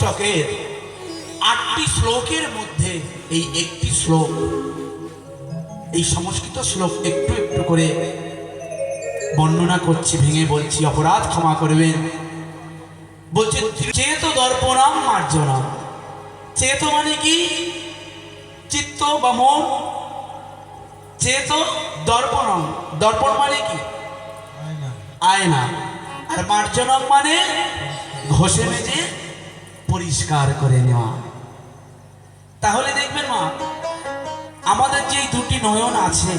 অষ্টকের আটটি শ্লোকের মধ্যে এই একটি শ্লোক এই সংস্কৃত শ্লোক একটু একটু করে বর্ণনা করছি ভেঙে বলছি অপরাধ ক্ষমা করবেন। বলছে চেত দর্পণাম মার্জনা চেত মানে কি? চিত্ত বা মন চেত দর্পণম। দর্পণ মানে কি? আয়না। আর মার্জনম মানে ঘষে মেজে পরিষ্কার করে নেওয়া। তাহলে দেখবেন মা, আমাদের যে দুটি নয়ন আছে,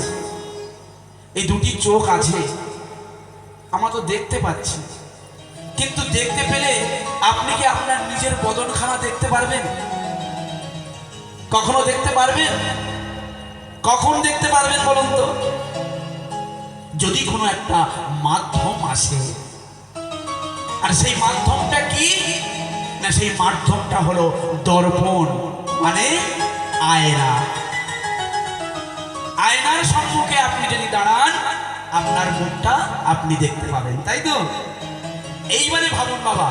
এই দুটি চোখ আছে, আমরা তো দেখতে পাচ্ছি। কিন্তু দেখতে পেলে আপনি কি আপনার নিজের বদনখানা দেখতে পারবেন? কখনো দেখতে পারবেন? কখন দেখতে পারবেন বলুন তো? যদি কোনো একটা মাধ্যম আসে, আর সেই মাধ্যমটা কি? না, সেই মাধ্যমটা হলো দর্পণ মানে আয়না। আয়নার সম্মুখে আপনি যদি দাঁড়ান, আপনার মুখটা আপনি দেখতে পাবেন, তাই তো? এইবারে ভাবুন বাবা,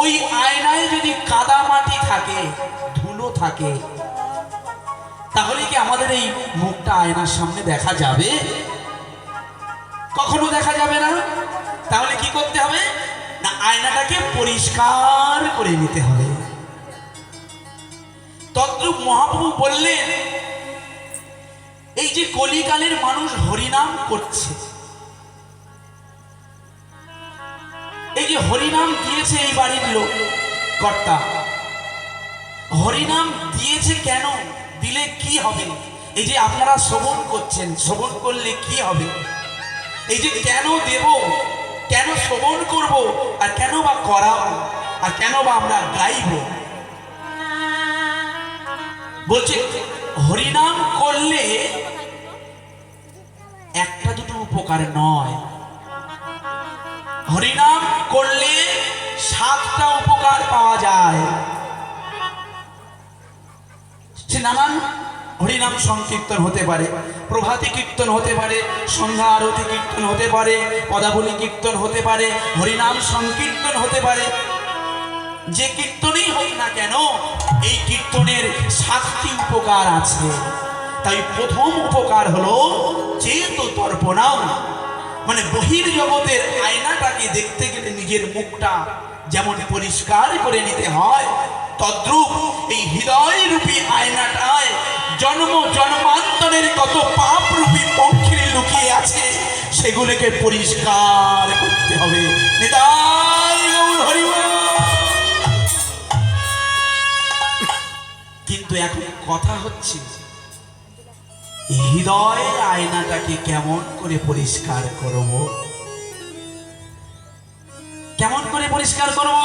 ওই আয়নায় যদি কাদা মাটি থাকে, ধুলো থাকে, তাহলে কি আমাদের এই মুখটা আয়নার সামনে দেখা যাবে? কখনো দেখা যাবে না? তাহলে কি করতে হবে? আয়নাটাকে পরিষ্কার করে নিতে হবে। তদ্রুপ মহাপ্রভু বললেন, এই যে কলিকালের মানুষ হরিনাম করছে, এই যে হরিনাম দিয়েছে এই বাড়ির লোক, কর্তা, হরিনাম দিয়েছে কেন? দিলে কি হবে? এই যে আপনারা শ্রবণ করছেন, শ্রবণ করলে কি হবে? এই যে কেন দেব? শ্রবণ করব আর কেন বা করাবো আর কেন বা আমরা গাইব? বলছে, হরিনাম করলে একটা দুটো উপকার নয়। হরিনাম করলে সাতটা উপকার পাওয়া যায়। নানান হরিনাম সংকীর্তন হতে পারে, প্রভাতী কীর্তন হতে পারে, সন্ধ্যা আরতি কীর্তন হতে পারে, পদাবলী কীর্তন হতে পারে, হরিনাম সংকীর্তন হতে পারে। যে কীর্তনই হোক না কেন, এই কীর্তনের সাতটি উপকার আছে। তাই প্রথম উপকার হলো চেত তর্পণাম মানে বহির জগতের আয়নাটাকে দেখতে গেলে নিজের মুখটা যেমন পরিষ্কার করে নিতে হয়, তদ্রূপ এই হৃদয় রূপী আয়নাটায় জন্ম, জন্মান্তরের কত পাপ রূপী পঙ্খিরে লুকিয়ে আছে, সেগুলোকে পরিষ্কার করতে হবে। কিন্তু এখন কথা হচ্ছে হৃদয়ের আয়নাটাকে কেমন করে পরিষ্কার করব? কেমন করে পরিষ্কার করব?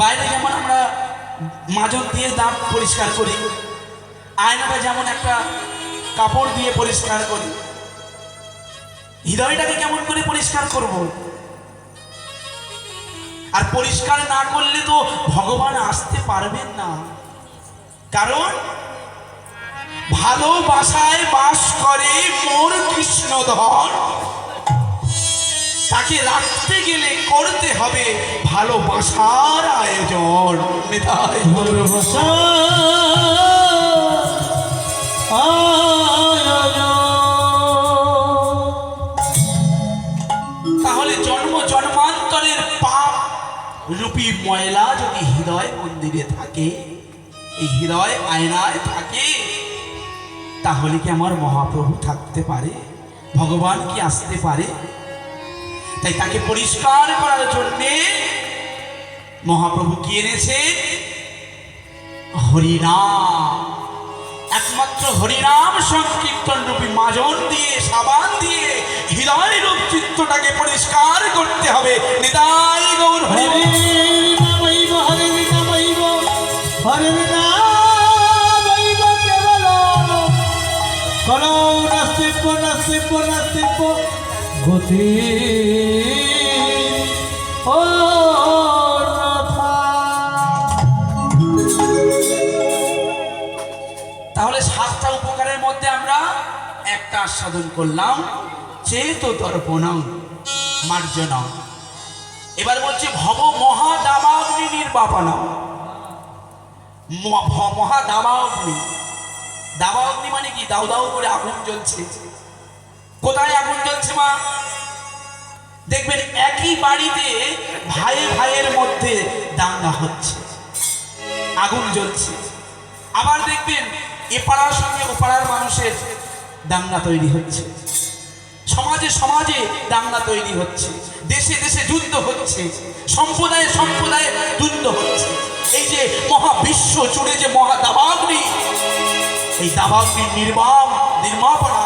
বাইরে যেমন আমরা মাজন দিয়ে দাঁত পরিষ্কার করি আয়নাটা যেমন একটা কাপড় দিয়ে পরিষ্কার করি, হৃদয়টাকে কেমন করে পরিষ্কার করব? আর পরিষ্কার না করলে তো ভগবান আসতে পারবেন না। কারণ ভালোবাসায় বাস করে মোর কৃষ্ণধর তাকে রাখতে গেলে করতে হবে ভালোবাসার আয়োজন। ভালোবাসা। তাহলে জন্ম জন্মান্তরের পাপ রূপী ময়লা যদি হৃদয় মন্দিরে থাকে, এই হৃদয় আয়নায় থাকে, তাহলে কি আমার মহাপ্রভু থাকতে পারে? ভগবান কি আসতে পারে? তাই তাকে পরিষ্কার করার জন্যে মহাপ্রভু কি এনেছে হরিনাম। একমাত্র হরিনাম সংকীর্তন রূপী মাজন দিয়ে, সাবান দিয়ে হৃদয় রূপ চিত্তটাকে পরিষ্কার করতে হবে। নিতাই গৌর হরি হরে হরে নামৈব হরে আস্বাদন করলাম, চেত দর্পণম, মার্জনম। এবার বলছে, ভব মহাদাবাগ্নি নির্বাণ নির্বাপনম। ম- ভ- মহা দাবা অগ্নি দাবা অগ্নি মানে কি? দাউ দাউ করে আগুন জ্বলছে। কোথায় আগুন জ্বলছে, মা? দেখবেন, একই বাড়িতে ভাই ভাইয়ের মধ্যে দাঙ্গা হচ্ছে। আগুন জ্বলছে। আবার দেখবেন এ পাড়ার সঙ্গে ও পাড়ার মানুষের দাঙ্গা তৈরি হচ্ছে। সমাজে সমাজে দাঙ্গা তৈরি হচ্ছে। দেশে দেশে যুদ্ধ হচ্ছে। সম্প্রদায়ে সম্প্রদায়ে যুদ্ধ হচ্ছে। এই যে মহাবিশ্ব জুড়ে যে মহা দাবাগ্নি এই দাবাগ্নির নির্মাণ নির্মাপনা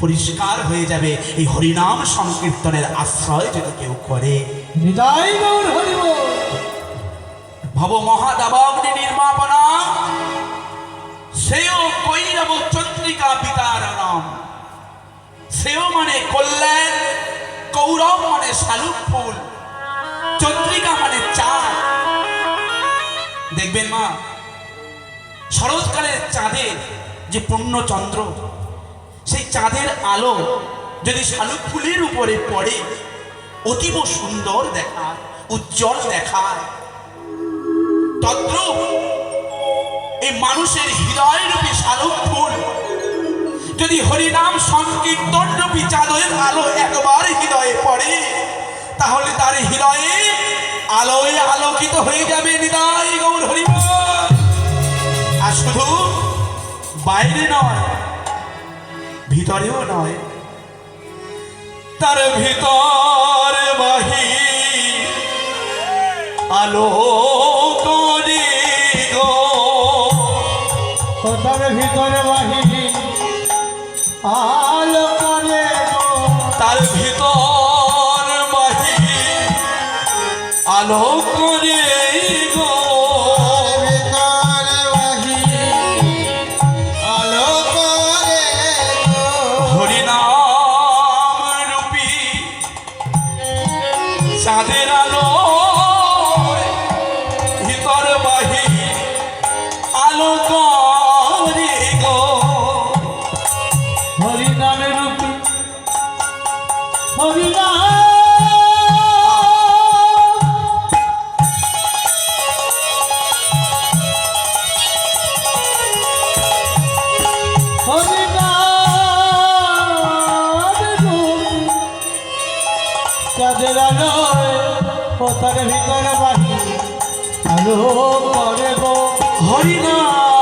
পরিষ্কার হয়ে যাবে। এই হরিনাম সংকীর্তনের আশ্রয় যদি কেউ করে ভব মহাদাবাগ্নি নির্মাপনা সেও কৈরব চন্দ্রিকা পিতার নাম। সেও মানে কল্যাণ, কৌরব মানে শালুক ফুল। চন্দ্রিকা মানে চাঁদ। দেখবেন মা, শরৎকালের চাঁদের যে পূর্ণচন্দ্র, সেই চাঁদের আলো যদি শালুক ফুলের উপরে পড়ে, অতীব সুন্দর দেখায়, উজ্জ্বল দেখায়। তদ্রূপ এই মানুষের হৃদয় রূপী শালুক ফুল যদি হরিনাম সংকীর্তন রূপী চাঁদের আলো একবার হৃদয়ে পড়ে, তাহলে তার হৃদয়ে আলোয় আলোকিত হয়ে যাবে হৃদয় গৌর হরিব আর শুধু বাইরে নয়, ভিতরেও নয়, তার ভিতর বাহি আলো ভিতরে বাহিনী আলো করে। তার ভিতর বাহিনী আলো করে গো হরিনামে রূপী। হরিনাম পতার ভিতরে বাহি আলো করে গো। হরিনাম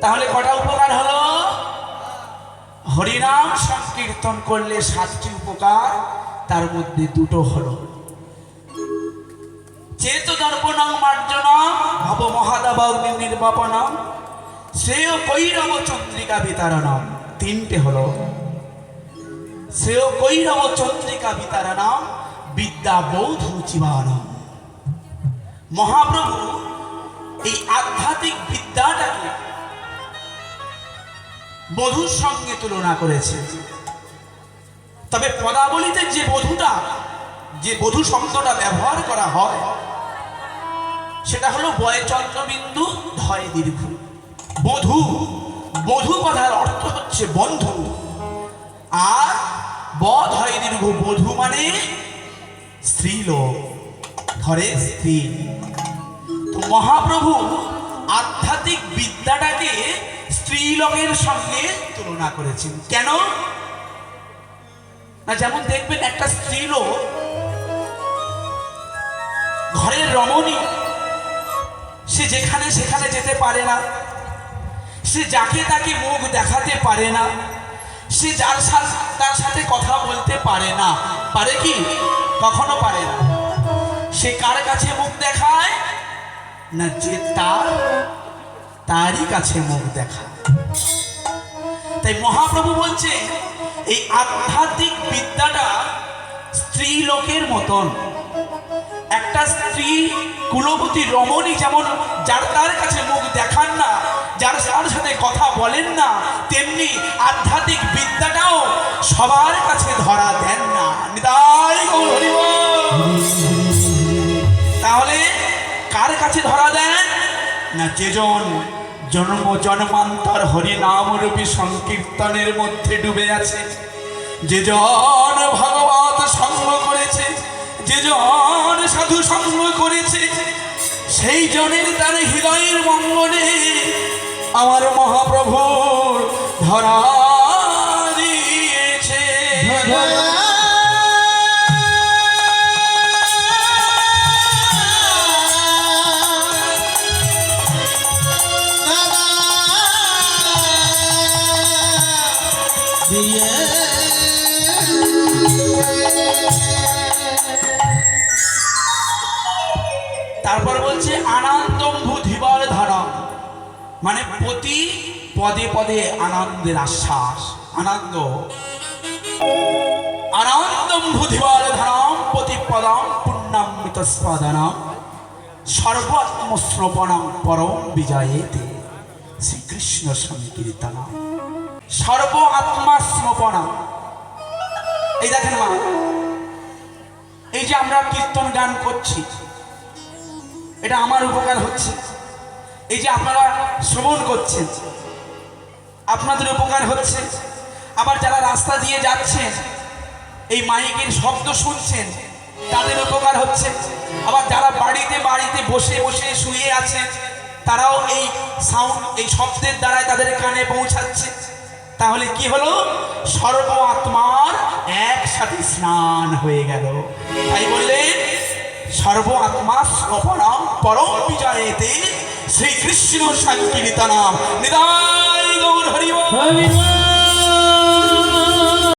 তাহলে কটা উপকার হলো? হরিনাম সংকীর্তন করলে সাতটি উপকার, তার মধ্যে দুটো হলো। চেত দর্পণং মার্জনম ভব মহাদাবাগ্নি নির্বাপনম, শ্রেয় কৈরব চন্দ্রিকা বিতারণম, তিনটে হলো। শ্রেয় কৈরব চন্দ্রিকা বিতারণম বিদ্যা বৌধ জীবানম। মহাপ্রভু, এই আধ্যাত্মিক বিদ্যাটাকে বধুর সঙ্গে তুলনা করেছে। তবে পদাবলিতে যে বধুটা, যে বধু শব্দটা ব্যবহার করা হয়, সেটা হলো বয় চন্দ্রবিন্দু ধয় দীর্ঘ। বধু বধু কথার অর্থ হচ্ছে বন্ধু। আর বধ হয় দীর্ঘ বধু মানে স্ত্রীলোক। ধরে স্ত্রী মহাপ্রভু আধ্যাত্মিক বিদ্যাটাকে স্ত্রীলোকের সঙ্গে তুলনা করেছেন। কেন? না, যেমন দেখবেন একটা স্ত্রীলোক ঘরের রমণী, সে যেখানে সেখানে যেতে পারে না। সে যাকে তাকে মুখ দেখাতে পারে না। সে যার সাথে, তার সাথে কথা বলতে পারে না। পারে কি? কখনো পারে না। সে কার কাছে মুখ দেখায়? না, যে তার, তারই কাছে মুখ দেখায়। তাই মহাপ্রভু বলছে, এই আধ্যাত্মিক বিদ্যাটা স্ত্রী লোকের মতন। একটা স্ত্রী কুলবতী রমণী যেমন যার তার কাছে মুখ দেখান না, যার তার সাথে কথা বলেন না, তেমনি আধ্যাত্মিক বিদ্যাটাও সবার কাছে ধরা দেন না। নিতাই কাছে ধরা দেন। না যেজন জন্ম জন্মান্তর হরি নাম রূপী সংকীর্তনের মধ্যে ডুবে আছে। যে জন ভগবত সঙ্গ করেছে, যে জন সাধু সঙ্গ করেছে, সেই জনের তার হৃদয়ের মঙ্গলে আমার মহাপ্রভুর ধরা তারপর বলছে আনন্দম্ভু ধীবর ধারা মানে প্রতি পদে পদে আনন্দের আশ্বাস, আনন্দ। আনন্দম্ভু ধীবর ধারাম প্রতি পদম পুণ্যামৃত স্পদনম সর্বাত্মশ্রবণম পরম বিজয়েতে শ্রীকৃষ্ণ সংকীর্তন সর্ব আত্মা স্নপনা এই দেখেন মা, এই যে আমরা কীর্তন গান করছি এটা আমার উপকার হচ্ছে। এই যে আপনারা শ্রবণ করছেন, আপনাদের উপকার হচ্ছে। আবার যারা রাস্তা দিয়ে যাচ্ছেন, এই মাইকের শব্দ শুনছেন, তাদের উপকার হচ্ছে। আবার যারা বাড়িতে বাড়িতে বসে বসে শুয়ে আছেন, তারাও এই সাউন্ড এই শব্দের দ্বারাই তাদের কানে পৌঁছাচ্ছে। তাহলে কি হলো? সর্ব আত্মার একসাথে স্নান হয়ে গেল। তাই বললেন সর্ব আত্মা স্বপনাম পরম বিজয়েতে শ্রীকৃষ্ণ সংকীর্তনাম। নিদায় গৌর হরিব